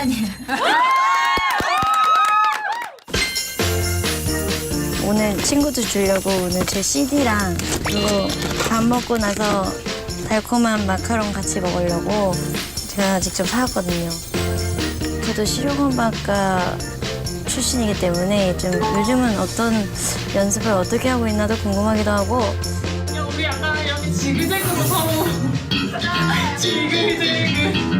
장난이에요. 오늘 친구들 주려고 오늘 제 CD랑 그리고 밥 먹고 나서 달콤한 마카롱 같이 먹으려고 제가 직접 사왔거든요. 저도 실용음악과 출신이기 때문에 좀 요즘은 어떤 연습을 어떻게 하고 있나도 궁금하기도 하고 야, 우리 약간 이렇게 지그재그로 서로 지그재그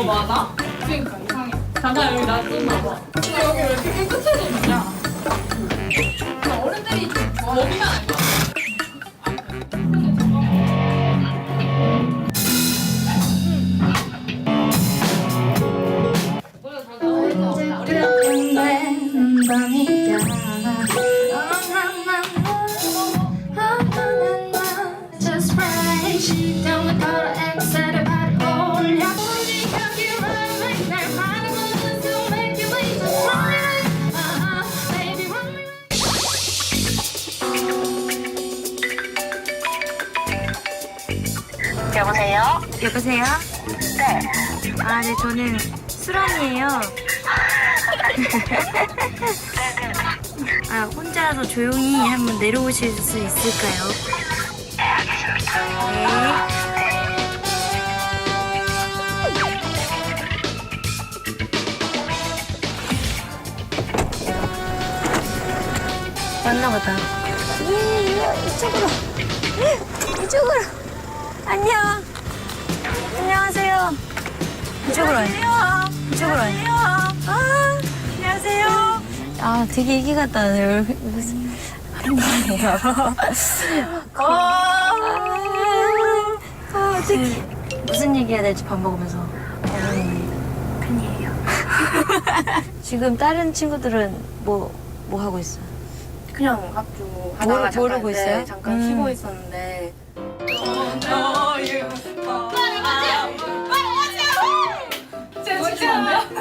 저거 많아? 그니까 이상해 잠깐 여기 놔좀 봐봐 근데 여기 왜 이렇게 깨끗해졌냐 야, 어른들이 먹이면 안 돼. Just 여보세요? 여보세요? 네. 아, 네, 저는 수란이에요. 아, 혼자서 조용히 한번 내려오실 수 있을까요? 네, 알겠습니다. 네. 맞나 보다. 이, 이쪽으로. 이쪽으로. 안녕. 안녕하세요. 이쪽으로 와요. 이쪽으로 와요. 아, 안녕하세요. 아, 되게 애기 같다. 한국인가 봐. 아, 아, 어떡해. 무슨 얘기 해야 될지 밥 먹으면서. 음, 팬이에요. 지금 다른 친구들은 뭐, 뭐 하고 있어? 그냥 합주 모르- 하다가 잠깐, 모르고 있어요? 네, 잠깐 음. 쉬고 있었는데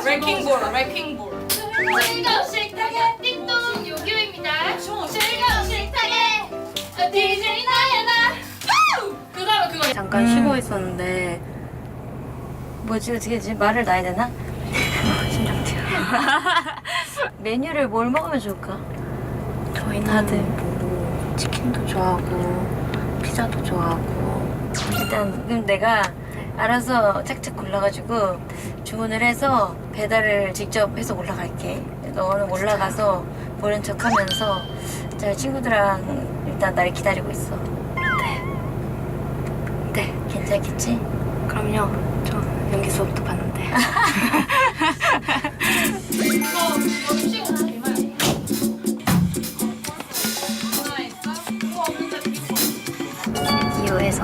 레킹볼 레킹볼 즐거운 식탁에 띵동 요규입니다. 즐거운 식탁에 DJ 나야나. 그 다음에 그거 잠깐 음. 쉬고 있었는데 뭐지, 어떻게 하지? 말을 놔야 되나? 심장 뛰어. 메뉴를 뭘 먹으면 좋을까? 저희는 다들. 뭐 치킨도 좋아하고 피자도 좋아하고 일단 그럼 내가 알아서 착착 골라가지고 주문을 해서 배달을 직접 해서 올라갈게. 너는 올라가서 모른 척 하면서 잘 친구들랑 일단 날 기다리고 있어. 네. 네, 괜찮겠지? 그럼요. 저 연기 수업도 봤는데 기호에서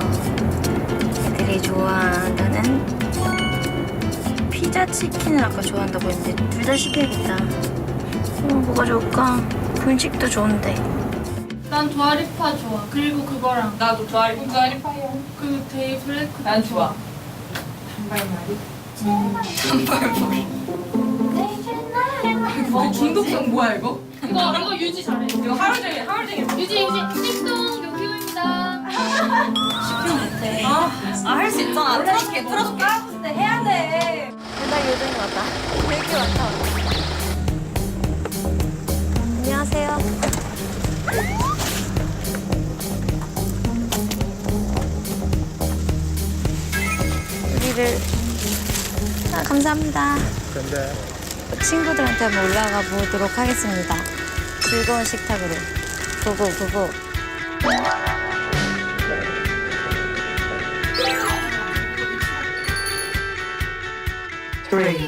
애들이 좋아한다는 피자 치킨을 아까 좋아한다고 했는데 둘 다 시켜야겠다. 어, 뭐가 좋을까? 분식도 좋은데. 난 두아리파 좋아. 그리고 그거랑 나도 두아리파. 두아리파요. 그 데이 블랙. 난 좋아. 단발머리. 단발머리. 어, 중독성 뭐야 이거? 이거 이거 유지 잘해. 이거 하루 종일 하루 종일. 유지 유지 띵동 할 수 있잖아. 틀어줄게, 틀어줄게. 배달 요정이 왔다. 되게 왔다. 안녕하세요. 우리를 아, 감사합니다. 친구들한테 한번 올라가 보도록 하겠습니다. 즐거운 식탁으로. 고고 고고. Three,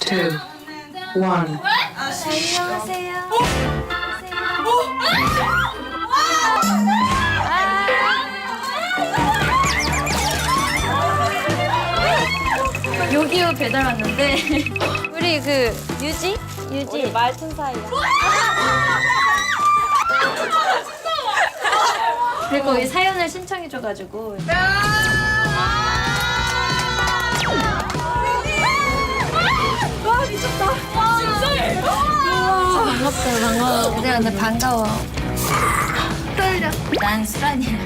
two, one. 안녕하세요. 요기요 배달 왔는데 우리 그 유지 유지 말튼 사이야. 그리고 이 사연을 신청해줘가지고 반갑다 반가워. 얘들아 나 반가워. 떨려. 난 수란이야.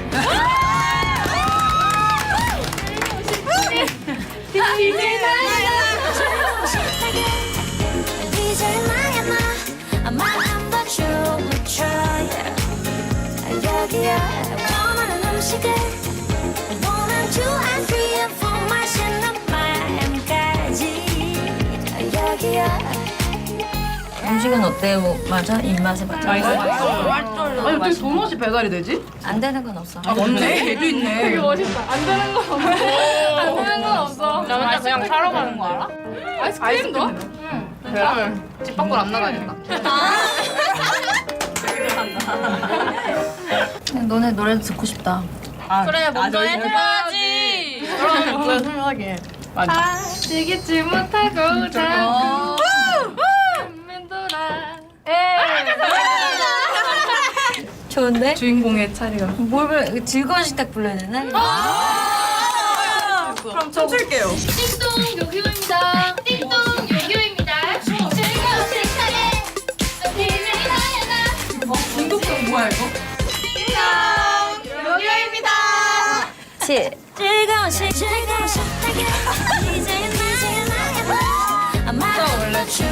여기야 원하는 음식을 음식은 어때요? 맞아? 입맛에 맞아? 아니 어떻게 도넛이 배달이 되지? 안 되는 건 없어. 아 맞네. 얘도 있네. 되게 멋있다. 안 되는 건 없어. 안 되는 건 없어. 나 맨날 그냥 사러 가는 거 알아? 아이스크림도? 응. 그래? 집 밖으로 안 나가니까. 너네 노래 듣고 싶다. 그래 먼저 해줘야지. 그럼 그래 설명하게. 맞아. 지기지 못하고 자꾸 면 돌아. 좋은데? 주인공의 차례가. 뭘 불러? 즐거운 식탁 불러야 되나? 그럼 춤출게요. 띵동 요기요입니다 띵동 요기요입니다 즐거운 식탁에 이제 나야 나 중독성 뭐야 이거? 치. 즐거운 식. 즐거운 식탁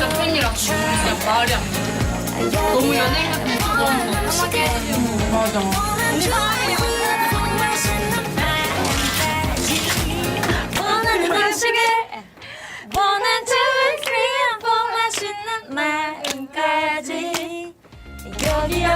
진짜 팬이라 그냥 말이 안 돼. 너무 연예인 같은 거 편하게 맞아. three and four 맛있는 마음까지 여기요.